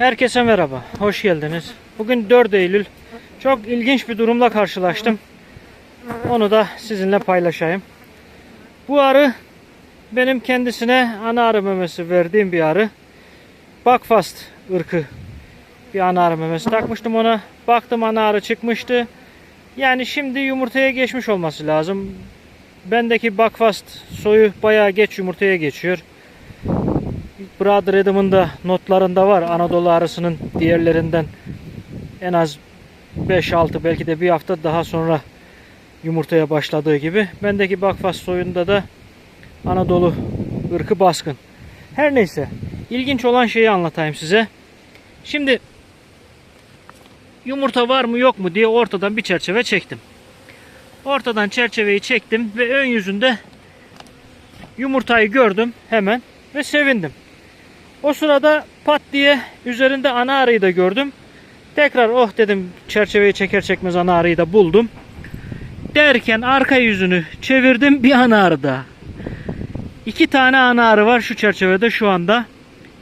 Herkese merhaba, hoş geldiniz. Bugün 4 Eylül. Çok ilginç bir durumla karşılaştım. Onu da sizinle paylaşayım. Bu arı benim kendisine ana arı memesi verdiğim bir arı. Buckfast ırkı bir ana arı memesi takmıştım ona. Baktım ana arı çıkmıştı. Yani şimdi yumurtaya geçmiş olması lazım. Bendeki Buckfast soyu bayağı geç yumurtaya geçiyor. Brother Adam'ın da notlarında var. Anadolu arısının diğerlerinden en az 5-6 belki de bir hafta daha sonra yumurtaya başladığı gibi. Bendeki Bakfas soyunda da Anadolu ırkı baskın. Her neyse ilginç olan şeyi anlatayım size. Şimdi yumurta var mı yok mu diye ortadan bir çerçeve çektim. Ortadan çerçeveyi çektim ve ön yüzünde yumurtayı gördüm hemen ve sevindim. O sırada pat diye üzerinde ana arıyı da gördüm. Tekrar oh dedim çerçeveyi çeker çekmez ana arıyı da buldum. Derken arka yüzünü çevirdim bir ana arı daha. İki tane ana arı var şu çerçevede şu anda.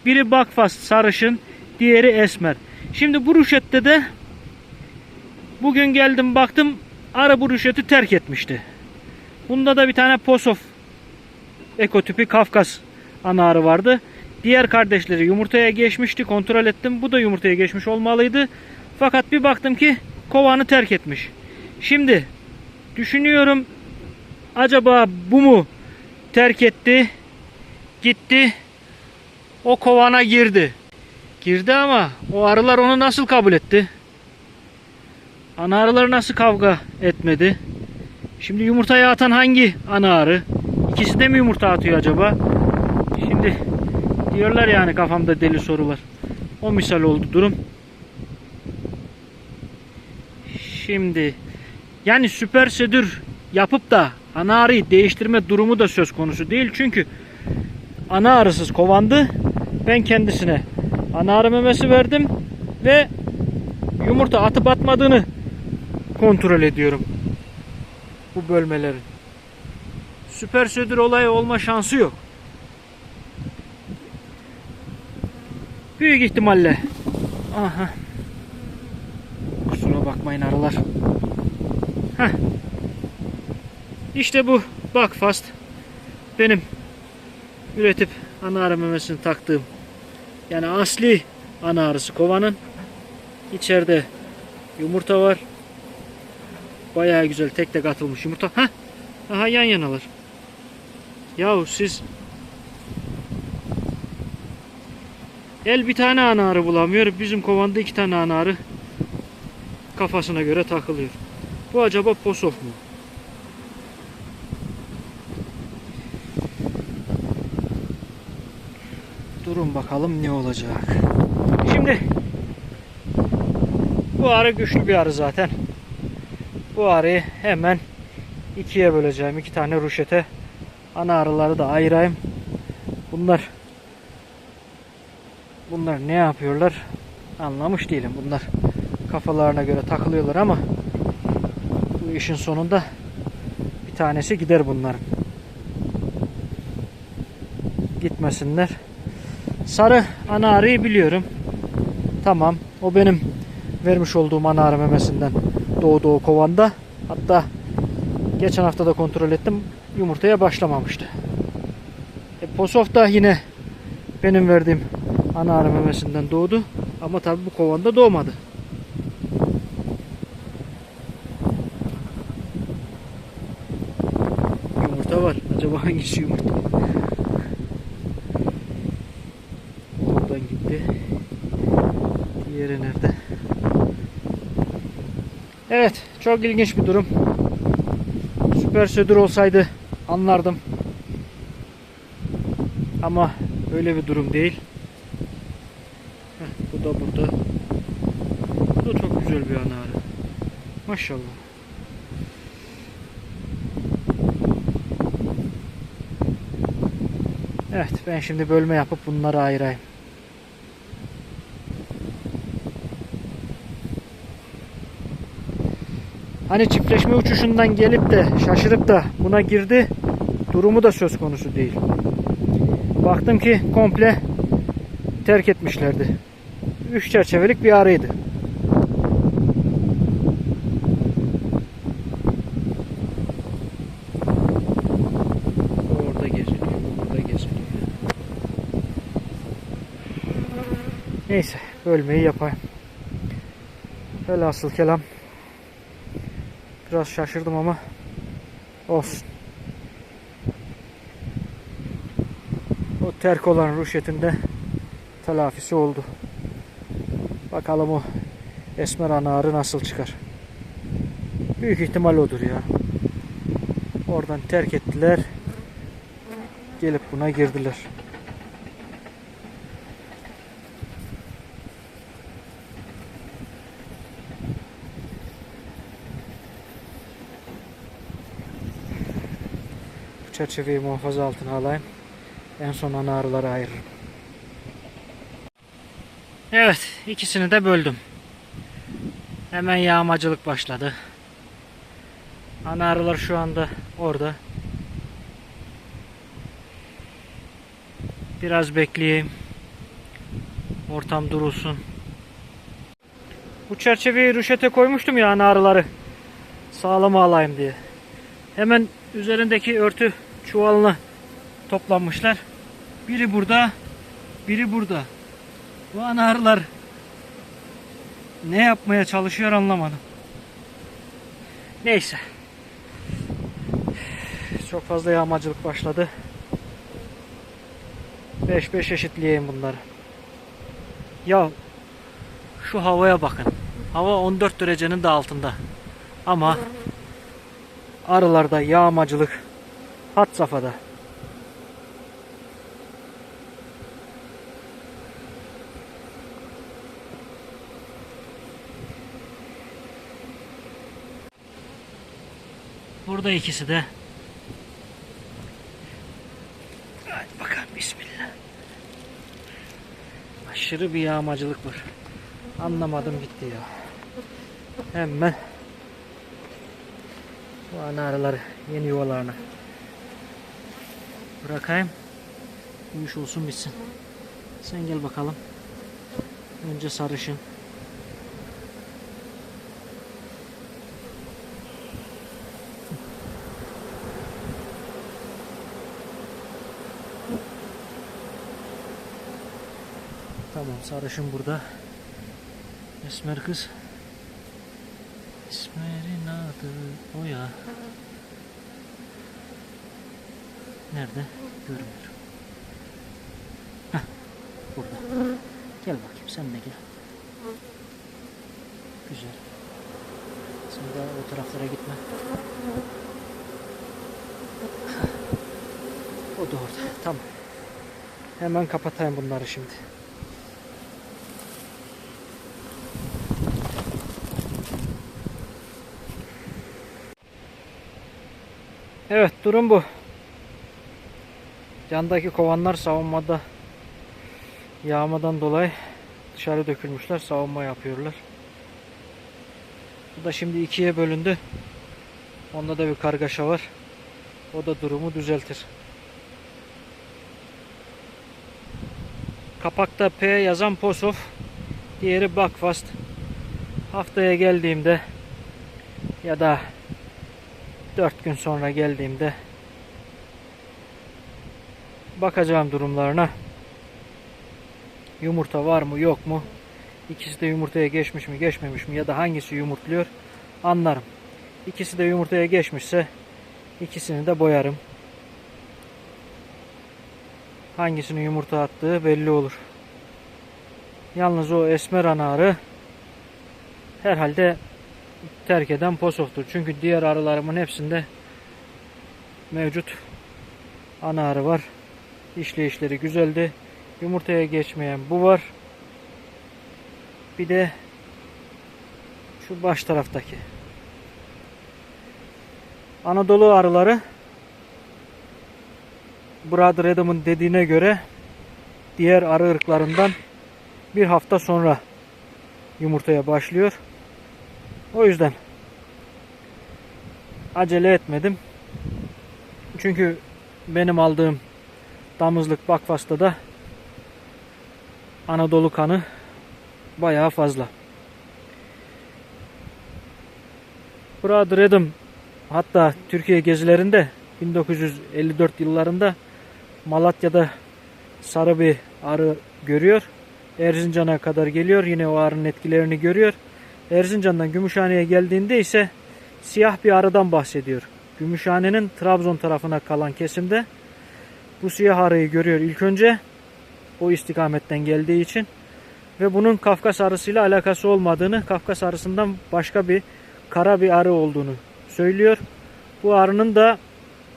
Biri bakfast sarışın, diğeri esmer. Şimdi bu ruşette de bugün geldim baktım arı bu ruşeti terk etmişti. Bunda da bir tane posof ekotipi Kafkas ana arı vardı. Diğer kardeşleri yumurtaya geçmişti. Kontrol ettim. Bu da yumurtaya geçmiş olmalıydı. Fakat bir baktım ki kovanı terk etmiş. Şimdi düşünüyorum acaba bu mu terk etti? Gitti. O kovana girdi. Girdi ama o arılar onu nasıl kabul etti? Ana arılar nasıl kavga etmedi? Şimdi yumurtaya atan hangi ana arı? İkisi de mi yumurta atıyor acaba? Şimdi diyorlar yani kafamda deli sorular. O misal oldu durum. Şimdi yani süper sedür yapıp da ana arıyı değiştirme durumu da söz konusu değil. Çünkü ana arısız kovandı. Ben kendisine ana arı memesi verdim ve yumurta atıp atmadığını kontrol ediyorum. Bu bölmelerin. Süper sedür olayı olma şansı yok. Büyük ihtimalle. Aha. Kusura bakmayın arılar. Heh. İşte bu Buckfast. Benim üretip ana arı memesini taktığım yani asli ana arısı kovanın içeride yumurta var. Bayağı güzel tek tek atılmış yumurta. Heh. Aha yan yanalar. Yahu siz El bir tane ana arı bulamıyor. Bizim kovanda iki tane ana arı kafasına göre takılıyor. Bu acaba posof mu? Durun bakalım ne olacak. Şimdi bu arı güçlü bir arı zaten. Bu arıyı hemen ikiye böleceğim. iki tane ruşete. Ana arıları da ayırayım. Bunlar Bunlar ne yapıyorlar anlamış değilim. Bunlar kafalarına göre takılıyorlar ama bu işin sonunda bir tanesi gider bunların. Gitmesinler. Sarı ana arıyı biliyorum. Tamam. O benim vermiş olduğum ana arı memesinden doğdu o kovanda. Hatta geçen hafta da kontrol ettim. Yumurtaya başlamamıştı. E, Posof da yine benim verdiğim ana arı memesinden doğdu. Ama tabi bu kovanda doğmadı. Yumurta var. Acaba hangisi yumurta? Oradan gitti. Diğeri nerede? Evet. Çok ilginç bir durum. Süper södür olsaydı anlardım. Ama öyle bir durum değil. Da burada. Bu da çok güzel bir ana arı. Maşallah. Evet ben şimdi bölme yapıp bunları ayırayım. Hani çiftleşme uçuşundan gelip de şaşırıp da buna girdi durumu da söz konusu değil. Baktım ki komple terk etmişlerdi. 3 çerçevelik bir arıydı. Orada geziniyor, burada geziniyor. Neyse, bölmeyi yapayım. Velhasıl kelam. Biraz şaşırdım ama olsun. O terk olan ruşetinde telafisi oldu. Bakalım o esmer anarı nasıl çıkar. Büyük ihtimal odur ya. Oradan terk ettiler. Gelip buna girdiler. Bu çerçeveyi muhafaza altına alayım. En son ana arıları ayırırım. Evet, ikisini de böldüm. Hemen yağmacılık başladı. Ana arılar şu anda orada. Biraz bekleyeyim. Ortam durulsun. Bu çerçeveyi rüşete koymuştum ya ana arıları. Sağlam alayım diye. Hemen üzerindeki örtü çuvalını toplanmışlar. Biri burada, biri burada. Bu ana arılar ne yapmaya çalışıyor anlamadım. Neyse. Çok fazla yağmacılık başladı. 5-5 eşitleyeyim bunları. Ya şu havaya bakın. Hava 14 derecenin de altında. Ama arılarda yağmacılık hat safhada. Burada ikisi de. Hadi bakalım bismillah. Aşırı bir yağmacılık var. Anlamadım gitti ya. Hemen bu ana arıları yeni yuvalarına bırakayım. Bu olsun bitsin. Sen gel bakalım. Önce sarışın. Tamam sarışın burada. Esmer kız. Esmer'in adı o ya. Nerede? Görmüyorum. Heh, burada. Gel bakayım sen de gel. Güzel. Sen de o taraflara gitme. O da orada. Tamam. Hemen kapatayım bunları şimdi. Evet durum bu. Yandaki kovanlar savunmada yağmadan dolayı dışarı dökülmüşler. Savunma yapıyorlar. Bu da şimdi ikiye bölündü. Onda da bir kargaşa var. O da durumu düzeltir. Kapakta P yazan Posof. Diğeri Buckfast. Haftaya geldiğimde ya da 4 gün sonra geldiğimde bakacağım durumlarına. Yumurta var mı yok mu? İkisi de yumurtaya geçmiş mi geçmemiş mi ya da hangisi yumurtluyor anlarım. İkisi de yumurtaya geçmişse ikisini de boyarım. Hangisinin yumurta attığı belli olur. Yalnız o esmer anarı herhalde terk eden posoftur. Çünkü diğer arılarımın hepsinde mevcut ana arı var. İşleyişleri güzeldi. Yumurtaya geçmeyen bu var. Bir de şu baş taraftaki. Anadolu arıları Brother Adam'ın dediğine göre diğer arı ırklarından bir hafta sonra yumurtaya başlıyor. O yüzden acele etmedim. Çünkü benim aldığım damızlık Bakfas'ta da Anadolu kanı bayağı fazla. Brother Adam hatta Türkiye gezilerinde 1954 yıllarında Malatya'da sarı bir arı görüyor. Erzincan'a kadar geliyor. Yine o arının etkilerini görüyor. Erzincan'dan Gümüşhane'ye geldiğinde ise siyah bir arıdan bahsediyor. Gümüşhane'nin Trabzon tarafına kalan kesimde bu siyah arıyı görüyor ilk önce. O istikametten geldiği için. Ve bunun Kafkas arısıyla alakası olmadığını, Kafkas arısından başka bir kara bir arı olduğunu söylüyor. Bu arının da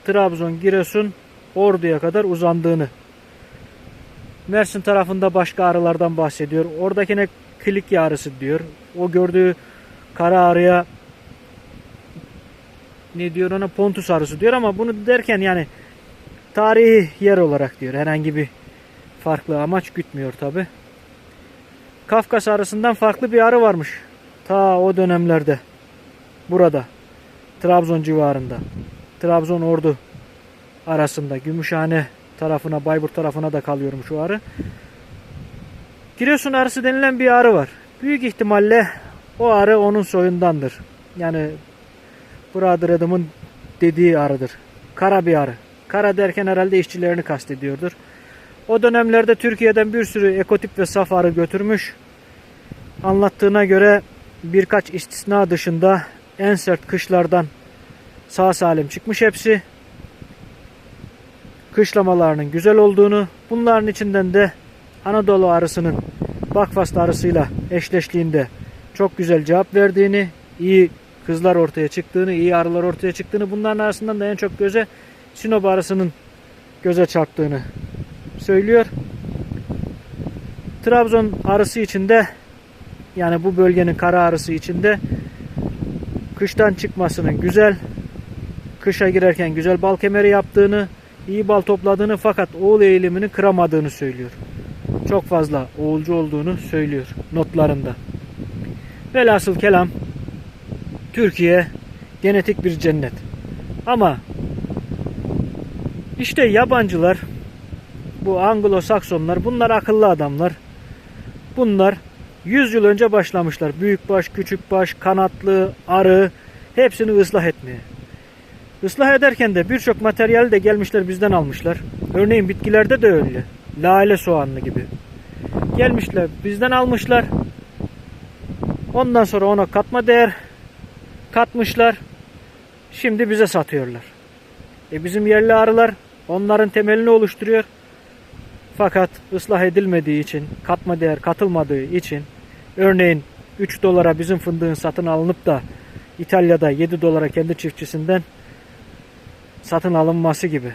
Trabzon, Giresun, Ordu'ya kadar uzandığını. Mersin tarafında başka arılardan bahsediyor. Oradakine klik arısı diyor. O gördüğü kara arıya ne diyor ona pontus arısı diyor ama bunu derken yani tarihi yer olarak diyor. Herhangi bir farklı amaç gütmüyor tabi. Kafkas arısından farklı bir arı varmış. Ta o dönemlerde. Burada. Trabzon civarında. Trabzon Ordu arasında. Gümüşhane tarafına, Bayburt tarafına da kalıyormuş o arı. Giresun arısı denilen bir arı var. Büyük ihtimalle o arı onun soyundandır. Yani Brother Adam'ın dediği arıdır. Kara bir arı. Kara derken herhalde işçilerini kastediyordur. O dönemlerde Türkiye'den bir sürü ekotip ve saf arı götürmüş. Anlattığına göre birkaç istisna dışında en sert kışlardan sağ salim çıkmış hepsi. Kışlamalarının güzel olduğunu, bunların içinden de Anadolu arısının Bakfast arısıyla eşleştiğinde çok güzel cevap verdiğini, iyi kızlar ortaya çıktığını, iyi arılar ortaya çıktığını, bunların arasından da en çok göze Sinop arısının göze çarptığını söylüyor. Trabzon arısı içinde yani bu bölgenin kara arısı içinde kıştan çıkmasının güzel, kışa girerken güzel bal kemeri yaptığını, iyi bal topladığını fakat oğul eğilimini kıramadığını söylüyor. Çok fazla oğulcu olduğunu söylüyor notlarında. Velhasıl kelam Türkiye genetik bir cennet. Ama işte yabancılar bu Anglo-Saksonlar bunlar akıllı adamlar. Bunlar 100 yıl önce başlamışlar. Büyükbaş, küçükbaş, kanatlı, arı hepsini ıslah etmeye. Islah ederken de birçok materyali de gelmişler bizden almışlar. Örneğin bitkilerde de öyle. Lale soğanlı gibi. Gelmişler bizden almışlar. Ondan sonra ona katma değer katmışlar. Şimdi bize satıyorlar. E bizim yerli arılar onların temelini oluşturuyor. Fakat ıslah edilmediği için, katma değer katılmadığı için örneğin 3 dolara bizim fındığın satın alınıp da İtalya'da 7 dolara kendi çiftçisinden satın alınması gibi.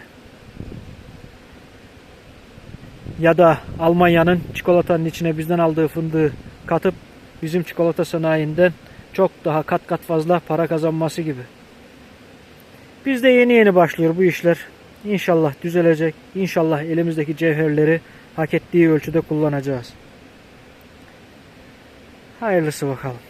Ya da Almanya'nın çikolatanın içine bizden aldığı fındığı katıp bizim çikolata sanayinden çok daha kat kat fazla para kazanması gibi. Bizde yeni yeni başlıyor bu işler. İnşallah düzelecek. İnşallah elimizdeki cevherleri hak ettiği ölçüde kullanacağız. Hayırlısı bakalım.